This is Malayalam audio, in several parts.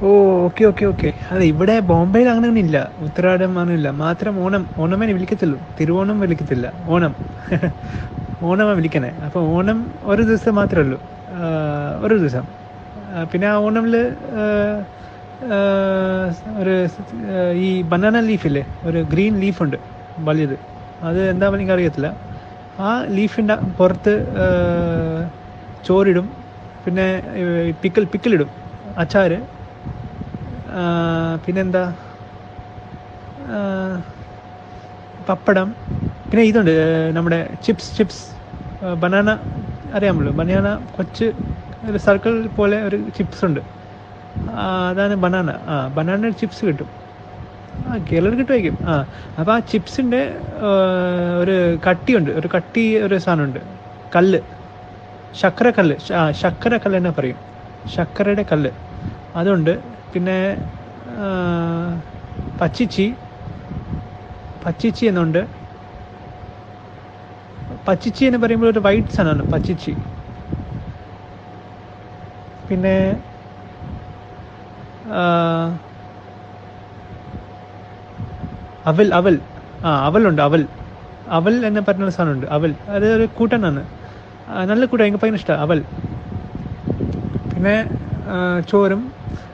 ഓ ഓക്കെ ഓക്കെ ഓക്കെ. അതെ ഇവിടെ ബോംബെയിൽ അങ്ങനെ ഒന്നും ഇല്ല ഉത്തരാടം അങ്ങനെയില്ല മാത്രം ഓണം ഓണമേ വിളിക്കത്തുള്ളൂ. തിരുവോണം വിളിക്കത്തില്ല. ഓണം. ഓണമാണ് വിളിക്കണേ. അപ്പോൾ ഓണം ഒരു ദിവസം മാത്രമേ ഉള്ളൂ. ഒരു ദിവസം. പിന്നെ ആ ഓണമിൽ ഒരു ഈ ബനാന ലീഫില്ലേ ഒരു ഗ്രീൻ ലീഫുണ്ട് വലിയത്. അത് എന്താ എനിക്ക് അറിയത്തില്ല. ആ ലീഫിന്റെ പുറത്ത് ചോറിടും. പിന്നെ പിക്കൽ പിക്കലിടും അച്ചാർ പിന്നെന്താ? പപ്പടം. പിന്നെ ഇതുണ്ട് നമ്മുടെ ചിപ്സ് ചിപ്സ് ബനാന അറിയാമല്ലോ. ബനാന കൊച്ച് ഒരു സർക്കിൾ പോലെ ഒരു ചിപ്സ് ഉണ്ട്. അതാണ് ബനാന. ആ ബനാന ചിപ്സ് കിട്ടും. ആ കേരളത്തിൽ കിട്ടുമായിരിക്കും. ആ അപ്പോൾ ആ ചിപ്സിന്റെ ഒരു കട്ടിയുണ്ട്. ഒരു കട്ടി ഒരു സാധനമുണ്ട്. കല്ല്. ശർക്കര കല്ല്. ആ ശർക്കര കല്ല് തന്നെ പറയും. ശർക്കരയുടെ കല്ല്. അതുണ്ട്. പിന്നെ പച്ചിച്ചി. പച്ചിച്ചി എന്നുണ്ട്. പച്ചിച്ചി എന്ന് പറയുമ്പോൾ ഒരു വൈറ്റ് സാധനമാണ് പച്ചിച്ചി. പിന്നെ അവൽ അവൽ. ആ അവലുണ്ട് അവൽ. അവൽ എന്ന് പറഞ്ഞ സാധനമുണ്ട് അവൽ. അത് ഒരു കൂട്ടനാണ്. നല്ല കൂട്ടം എനിക്ക് ഭയങ്കര ഇഷ്ടമാണ് അവൽ. പിന്നെ ചോറും.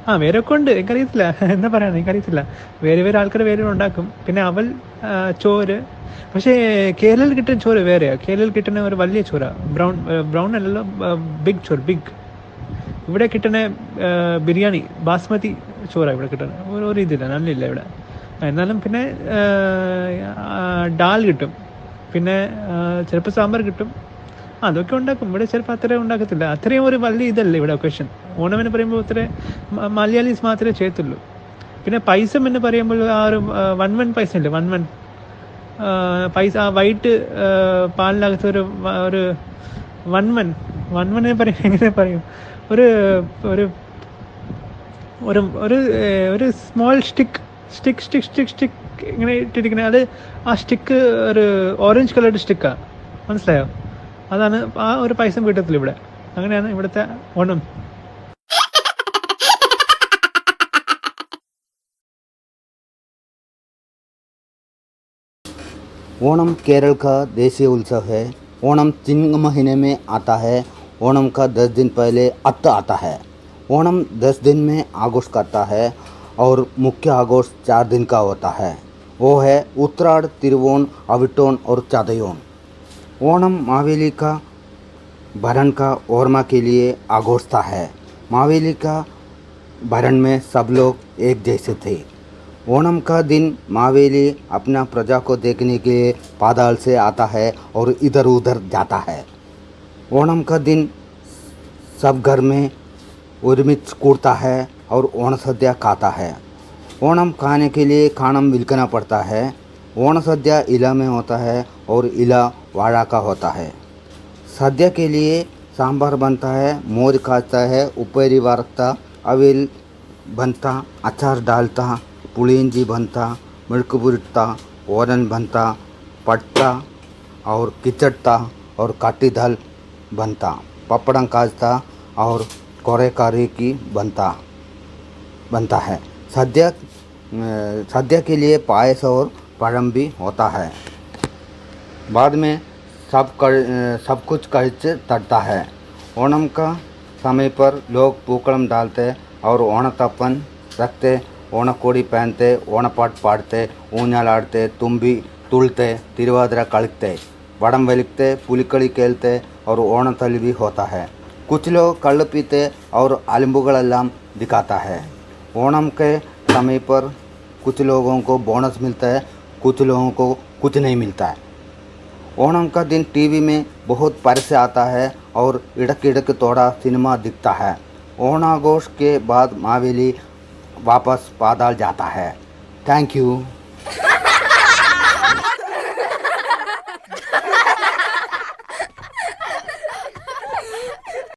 ആ വേറെ ഒക്കെ ഉണ്ട്. എനിക്കറിയത്തില്ല. എന്താ പറയുക എനിക്കറിയത്തില്ല. വേറെ വേറെ ആൾക്കാർ വേറെ ഉണ്ടാക്കും. പിന്നെ അവൽ ചോറ്. പക്ഷേ കേരളത്തിൽ കിട്ടുന്ന ചോറ് വേറെയാ. കേരളത്തിൽ കിട്ടുന്ന ഒരു വലിയ ചോറ. ബ്രൗൺ ബ്രൗൺ അല്ലല്ലോ ബിഗ് ചോറ് ബിഗ്. ഇവിടെ കിട്ടുന്ന ബിരിയാണി ബാസ്മതി ചോറ ഇവിടെ കിട്ടുന്നത്. ഒരു ഒരു ഇതില്ല നല്ലില്ല ഇവിടെ. എന്നാലും പിന്നെ ഡാൽ കിട്ടും. പിന്നെ ചിലപ്പോൾ സാമ്പാർ കിട്ടും. അതൊക്കെ ഉണ്ടാക്കും. ഇവിടെ ചിലപ്പോൾ അത്രയും ഉണ്ടാക്കത്തില്ല. അത്രയും ഒരു വലിയ ഇതല്ല ഇവിടെ ഒക്കേഷൻ ഓണം എന്ന് പറയുമ്പോൾ ഇത്ര മലയാളീസ് മാത്രമേ ചെയ്യത്തുള്ളൂ. പിന്നെ പൈസം എന്ന് പറയുമ്പോൾ ആ ഒരു വൺ വൺ പൈസ ഉണ്ട് വൺ വൺ പൈസ ആ വൈറ്റ് പാലിനകത്ത് ഒരു ഒരു വൺ വൺ വൺ വൺ എന്ന് പറയും എങ്ങനെ പറയും? ഒരു ഒരു ഒരു ഒരു ഒരു small stick stick stick stick stick ഇങ്ങനെ ഇട്ടിരിക്കുന്നത്. അത് ആ സ്റ്റിക്ക് ഒരു ഓറഞ്ച് കളറുടെ സ്റ്റിക്കാണ് മനസ്സിലായോ? അതാണ് ആ ഒരു പൈസ കിട്ടത്തില്ല ഇവിടെ. അങ്ങനെയാണ് ഇവിടുത്തെ ഓണം ओणम केरल का देशीय उत्सव है। ओणम चिंग महीने में आता है। ओणम का दस दिन पहले अत्त आता है। ओणम दस दिन में आगोश करता है और मुख्य आगोश चार दिन का होता है। वो है उत्तरायण, तिरुवोण अविटोन और चादयोन ओणम मावेली का भरण का ओरमा के लिए आगोशता है। मावेली का भरण में सब लोग एक जैसे थे। ओणम का दिन मावेली अपना प्रजा को देखने के लिए पाताल से आता है और इधर उधर जाता है। ओणम का दिन सब घर में उर्मित कूटता है और ओण सद्या खाता है। ओणम खाने के लिए खाना मिलकना पड़ता है। ओण सद्या इला में होता है और इला वाड़ा का होता है। सद्या के लिए सांभर बनता है, मोर खाता है ऊपरी वारता अविल बनता, अचार डालता पुलिंजी बनता मिल्क बुरता ओरन बनता पटता और किचड़ता और काटी दाल बनता पपड़म काजता और कोरे कारी की बनता बनता है। सद्या सद्या के लिए पायस और पड़म भी होता है। बाद में सब कर सब कुछ खर्च तड़ता है। ओणम का समय पर लोग पूकड़म डालते और ओणतप्पन रखते ओणकोड़ी पहनते ओणपाट पाड़ते ऊँचालाड़ते तुम्बी तुलते तिरवादरा कड़कते वड़म वलिकते पुलिकली खेलते और ओण तल भी होता है कुछ लोग कल पीते और आलिम्बुगलाम दिखाता है ओणम के समय पर कुछ लोगों को बोनस मिलता है कुछ लोगों को कुछ नहीं मिलता है ओणम का दिन टीवी में बहुत परसे आता है और इड़क इड़क थोड़ा सिनेमा दिखता है ओणाघोष के बाद मावेली वापस पाताल जाता है। Thank you